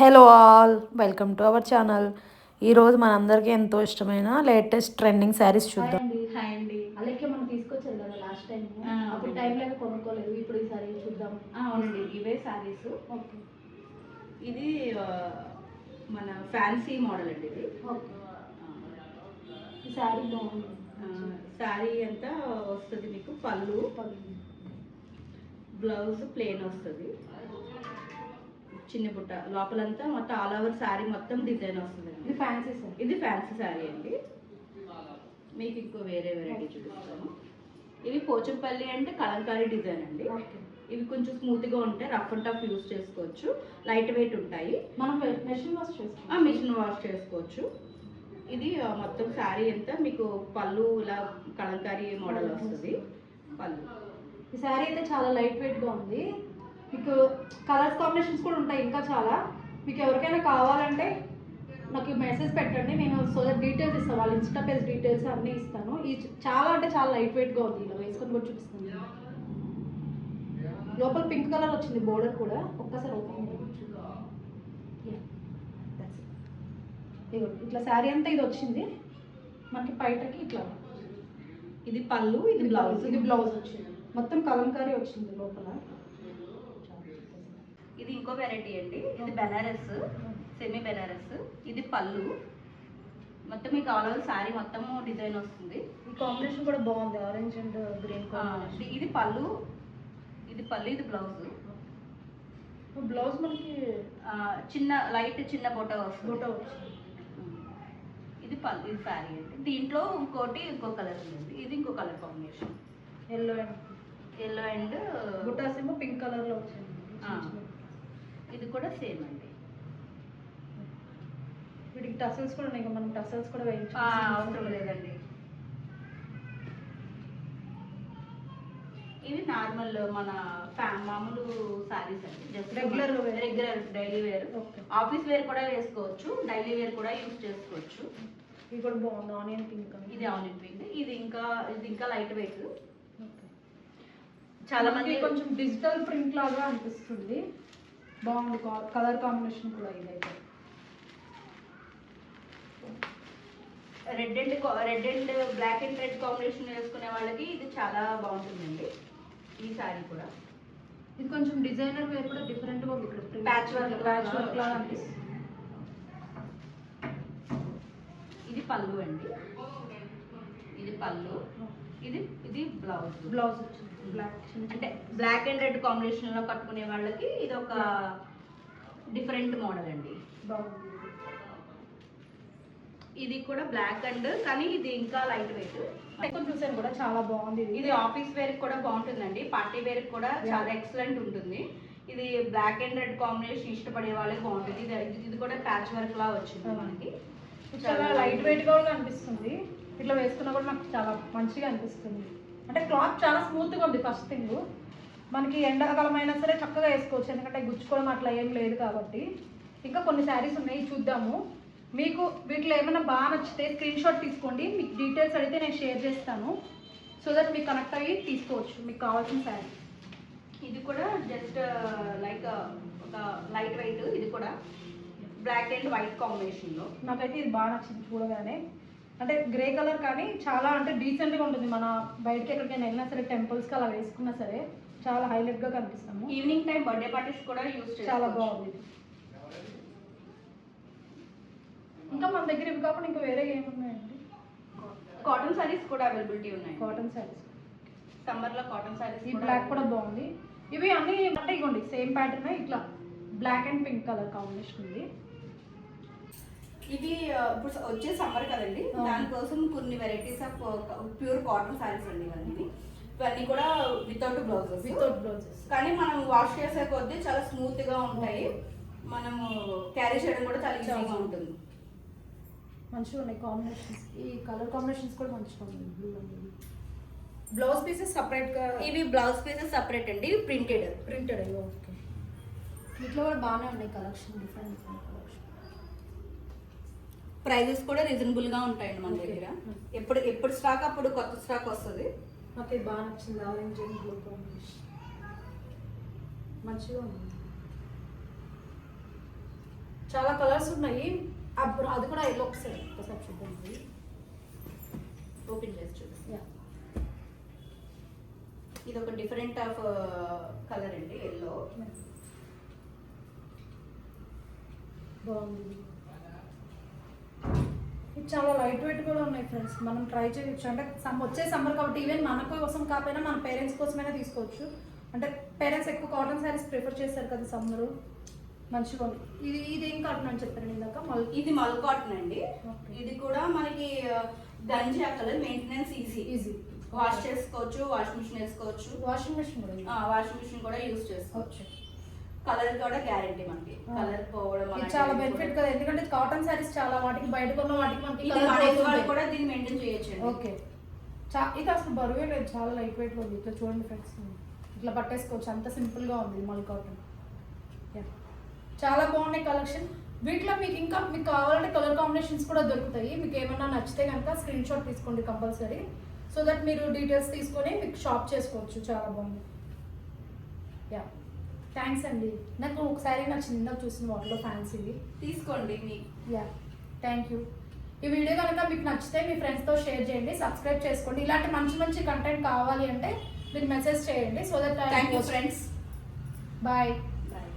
Hello all welcome to our channel. ఈరోజు మనందరికీ ఎంతో ఇష్టమైన లేటెస్ట్ ట్రెండింగ్ శారీస్ చూద్దాం. అండి హాయ్ అండి. అలాగే మనం తీసుకొచ్చారు కదా లాస్ట్ టైం అప్పుడు. టైం లేక కొనుక్కోలేదు. ఇప్పుడు ఈసారి చూద్దాం. ఆ, అవునండి. ఇవే శారీస్ ఓకే. ఇది మన ఫ్యాన్సీ మోడల్ అండి ఇది. ఓకే. ఈ శారీ బాగుంది. శారీ అంతా వస్తుంది మీకు? పళ్ళు. బ్లౌజ్ ప్లేన్ వస్తుంది. చిన్న బుట్ట. లోపలంతా మొత్తం ఆల్ ఓవర్ శారీ మొత్తం డిజైన్ వస్తుంది ఇది ఫ్యాన్సీ సార్ ఇది ఫ్యాన్సీ శారీ అండి. మీకు ఇంకో వేరే వెరైటీ చూపిస్తాను. ఇవి పోచంపల్లి అంటే కలంకారీ డిజైన్ అండి. ఇవి కొంచెం స్మూత్గా ఉంటాయి రఫ్ అండ్ టఫ్ యూస్ చేసుకోవచ్చు. లైట్ వెయిట్ ఉంటాయి. మనం మెషిన్ వాష్ చేస్తాం మిషన్ వాష్ చేసుకోవచ్చు. ఇది మొత్తం శారీ అంతా మీకు పళ్ళు ఇలా కలంకారీ మోడల్ వస్తుంది. పళ్ళు. ఈ శారీ అయితే చాలా లైట్ వెయిట్గా ఉంది. మీకు కలర్స్ కాంబినేషన్స్ కూడా ఉంటాయి ఇంకా చాలా. మీకు ఎవరికైనా కావాలంటే నాకు మెసేజ్ పెట్టండి నేను సో డీటెయిల్స్ ఇస్తాను. వాళ్ళ ఇన్స్టా పేజ్ డీటెయిల్స్ అన్నీ ఇస్తాను. ఈ చాలా అంటే చాలా లైట్ వెయిట్గా ఉంది. ఇలా వేసుకొని కూడా చూపిస్తాను. లోపల పింక్ కలర్ వచ్చింది బోర్డర్ కూడా. ఒక్కసారి ఓపెన్ ఇట్లా శారీ అంతా ఇది వచ్చింది. మనకి బయటకి ఇట్లా ఇది పళ్ళు ఇది బ్లౌజ్ ఇది బ్లౌజ్ వచ్చింది. మొత్తం కలంకారీ వచ్చింది లోపల. ఇంకో వెరైటీ అండి. ఇది బెనారస్ సెమీ బెనారస్. ఇది పళ్ళు. మొత్తం మీకు ఆల్ ఓవర్ శారీ మొత్తం డిజైన్ వస్తుంది. ఈ కాంబినేషన్ కూడా బాగుంది. ఆరెంజ్ అండ్ గ్రీన్ ఇది- పళ్ళు. ఇది పళ్ళు ఇది బ్లౌజ్ బ్లౌజ్ మనకి చిన్న లైట్ చిన్న బొట వస్తుంది. ఇది పళ్ళు ఇది శారీ అండి. దీంట్లో ఇంకోటి ఇంకో కలర్ ఉంది ఇది ఇంకో colour combination yellow and yellow and బుటాస్ ఏమో పింక్ కలర్లో వచ్చింది. ఇది కూడా సేమ్ అండి. వీటికి టసల్స్ కూడా ఉన్నాయి మనం టసల్స్ కూడా వేయించు. అవసరం లేదండి. ఇవి నార్మల్ మన ఫ్యా- మామూలు సారీస్ అండి. Just wear. Regular daily wear. Office wear కూడా వేసుకోవచ్చు డైలీ వేర్ కూడా యూజ్ చేసుకోవచ్చు. ఇది కూడా బాగుంది ఆనియన్ పింక్ ఇది ఆనియన్ పింక్ ఇది ఇంకా ఇది ఇంకా లైట్ వెయిట్. ఓకే. చాలా మంది కొంచెం డిజిటల్ ప్రింట్ లాగా అనిపిస్తుంది. బాగుంది కలర్ కాంబినేషన్ కూడా ఇదైతే. Red and red and black and red combination వేసుకునే వాళ్ళకి ఇది చాలా బాగుంటుందండి ఈ సారీ కూడా. ఇది కొంచెం డిజైనర్ వేర్ కూడా డిఫరెంట్గా ఉంది ఇక్కడ Patch work ప్యాచ్ వర్క్ లాగా. అనిపిస్తుంది. ఇది పళ్ళు అండి. ఇది పళ్ళు. ఇది ఇది బ్లౌజ్ బ్లౌజ్ వచ్చింది. బ్లాక్ అంటే బ్లాక్ అండ్ రెడ్ కాంబినేషన్లో కట్టుకునే వాళ్ళకి ఇది ఒక డిఫరెంట్ మోడల్ అండి. బాగుంది. ఇది కూడా బ్లాక్ అండ్ కానీ ఇది ఇంకా లైట్ వెయిట్ చూసాను కూడా చాలా బాగుంది. ఇది ఆఫీస్ వేర్ కూడా బాగుంటుందండి. పార్టీ వేర్ కూడా చాలా ఎక్సలెంట్ ఉంటుంది. ఇది బ్లాక్ అండ్ రెడ్ కాంబినేషన్ ఇష్టపడే వాళ్ళకి బాగుంటుంది. ఇది ఇది కూడా ప్యాచ్ వర్క్ లా వచ్చింది మనకి. చాలా లైట్ వెయిట్గా కూడా అనిపిస్తుంది ఇట్లా వేసుకున్నా కూడా నాకు చాలా మంచిగా అనిపిస్తుంది. అంటే క్లాత్ చాలా స్మూత్గా ఉంది ఫస్ట్ థింగ్. మనకి ఎండాకాలం అయినా సరే చక్కగా వేసుకోవచ్చు. ఎందుకంటే గుచ్చుకోవడం అట్లా ఏం లేదు కాబట్టి. ఇంకా కొన్ని శారీస్ ఉన్నాయి చూద్దాము. మీకు వీటిలో ఏమైనా బాగా నచ్చితే స్క్రీన్ షాట్ తీసుకోండి. మీకు డీటెయిల్స్ అడిగితే నేను షేర్ చేస్తాను. సో దట్ మీకు కనెక్ట్ అయ్యి తీసుకోవచ్చు. మీకు కావాల్సిన శారీ. ఇది కూడా జస్ట్ లైక్ ఒక లైట్ వెయిట్ ఇది కూడా. బ్లాక్ అండ్ వైట్ కాంబినేషన్లో నాకైతే ఇది బాగా నచ్చింది చూడగానే. అంటే గ్రే కలర్ కానీ చాలా అంటే డీసెంట్గా ఉంటుంది. మన బయటకి ఎక్కడికైనా వెళ్ళినా సరే టెంపుల్స్కి అలా వేసుకున్నా సరే చాలా హైలైట్గా కనిపిస్తాము. ఈవినింగ్ టైం బర్త్డే పార్టీస్ కూడా యూస్ చాలా బాగుంది. ఇంకా మన దగ్గర ఇవి కాకుండా ఇంకా వేరే ఏమున్నాయండి? కాటన్ సారీస్ కూడా అవైలబిలిటీ ఉన్నాయి. కాటన్ శారీస్ సమ్మర్లో కాటన్ సారీస్ ఈ బ్లాక్ కూడా బాగుంది. ఇవి అన్ని అంటే ఇగోండి సేమ్ ప్యాటర్న్ ఇట్లా black and pink colour combination ఉంది. ఇవి ఆ, ఇప్పుడు వచ్చే సమ్మర్ కదండి. దానికోసం కొన్ని varieties of pure cotton saris అండి ఇవన్నీ ఇవన్నీ కూడా వితౌట్ బ్లౌజెస్ వితౌట్ బ్లౌజెస్ కానీ మనం వాష్ చేసే కొద్దీ చాలా స్మూత్గా ఉంటాయి. మనము క్యారీ చేయడం కూడా చాలా ఈజీగా ఉంటుంది. మంచిగా ఉన్నాయి కాంబినేషన్స్ ఈ కలర్ కాంబినేషన్స్ కూడా మంచిగా ఉన్నాయి. బ్లూ అనేది బ్లౌజ్ పీసెస్ సపరేట్గా ఇవి బ్లౌజ్ పీసెస్ సపరేట్ అండి. ప్రింటెడ్ ప్రింటెడ్ అయ్యో ఓకే. వీటిలో కూడా బాగానే ఉన్నాయి collection different different collection prices కూడా రీజనబుల్గా ఉంటాయండి మన. దగ్గర. ఎప్పుడు ఎప్పుడు స్టాక్ అప్పుడు కొత్త స్టాక్ వస్తుంది. నాకు ఇది బాగా నచ్చింది. Orange and blue combination. మంచిగా ఉంది. చాలా కలర్స్ ఉన్నాయి. అది కూడా ఎల్లో ఒకసారి. ఒకసారి. ఓపెన్ చేసి చూపిస్తాను. ఇది ఒక డిఫరెంట్ ఆఫ్ కలర్ అండి ఎల్లో. బాగుంది. ఇది చాలా లైట్ వెయిట్ కూడా ఉన్నాయి ఫ్రెండ్స్ మనం ట్రై చేయొచ్చు. అంటే వచ్చే సమ్మర్ కాబట్టి ఈవెన్ మన కోసం కాకపోయినా మన పేరెంట్స్ కోసమైనా తీసుకోవచ్చు. అంటే పేరెంట్స్ ఎక్కువ కాటన్ శారీస్ ప్రిఫర్ చేస్తారు కదా సమ్మర్ మంచిగా ఉంది. ఇది ఇది ఏం కాటన్ అని చెప్పారు ఇందాక? మళ్ళీ ఇది మల్ కాటన్ అండి. ఇది కూడా మనకి ganja colour maintenance easy easy wash చేసుకోవచ్చు వాష్ మిషన్ వేసుకోవచ్చు. వాషింగ్ మెషిన్ కూడా ఉంది. వాషింగ్ మిషన్ కూడా యూస్ చేసుకోవచ్చు. కలర్ కూడా గ్యారంటీ మనకి. కలర్ పోవడం ఇది చాలా బెనిఫిట్ కదా. ఎందుకంటే కాటన్ శారీస్ చాలా వాటికి బయట కొన్న వాటికి మనకి. కూడా దీన్ని మెయింటైన్ చేయొచ్చు ఓకే. చా ఇది అసలు బరువే లేదు. చాలా లైట్ వెయిట్ ఉంది. ఇట్లా చూడండి ఫ్రెండ్స్ ఇట్లా పట్టేసుకోవచ్చు. అంత సింపుల్గా ఉంది మల్ కాటన్ యా. చాలా బాగున్నాయి కలెక్షన్ వీటిలో మీకు ఇంకా మీకు కావాలంటే కలర్ కాంబినేషన్స్ కూడా దొరుకుతాయి. మీకు ఏమన్నా నచ్చితే కనుక స్క్రీన్ షాట్ తీసుకోండి కంపల్సరీ సో దట్ మీరు డీటెయిల్స్ తీసుకొని మీకు షాప్ చేసుకోవచ్చు. చాలా బాగుంది. యా థ్యాంక్స్ అండి. నాకు ఒకసారి నచ్చింది ఇందాక చూసిన వాటిలో ఫ్యాన్సీవి తీసుకోండి మీ. యా థ్యాంక్ యూ ఈ వీడియో కనుక మీకు నచ్చితే మీ ఫ్రెండ్స్తో షేర్ చేయండి సబ్స్క్రైబ్ చేసుకోండి. ఇలాంటి మంచి మంచి కంటెంట్ కావాలి అంటే మీరు మెసేజ్ చేయండి so that thank you friends bye bye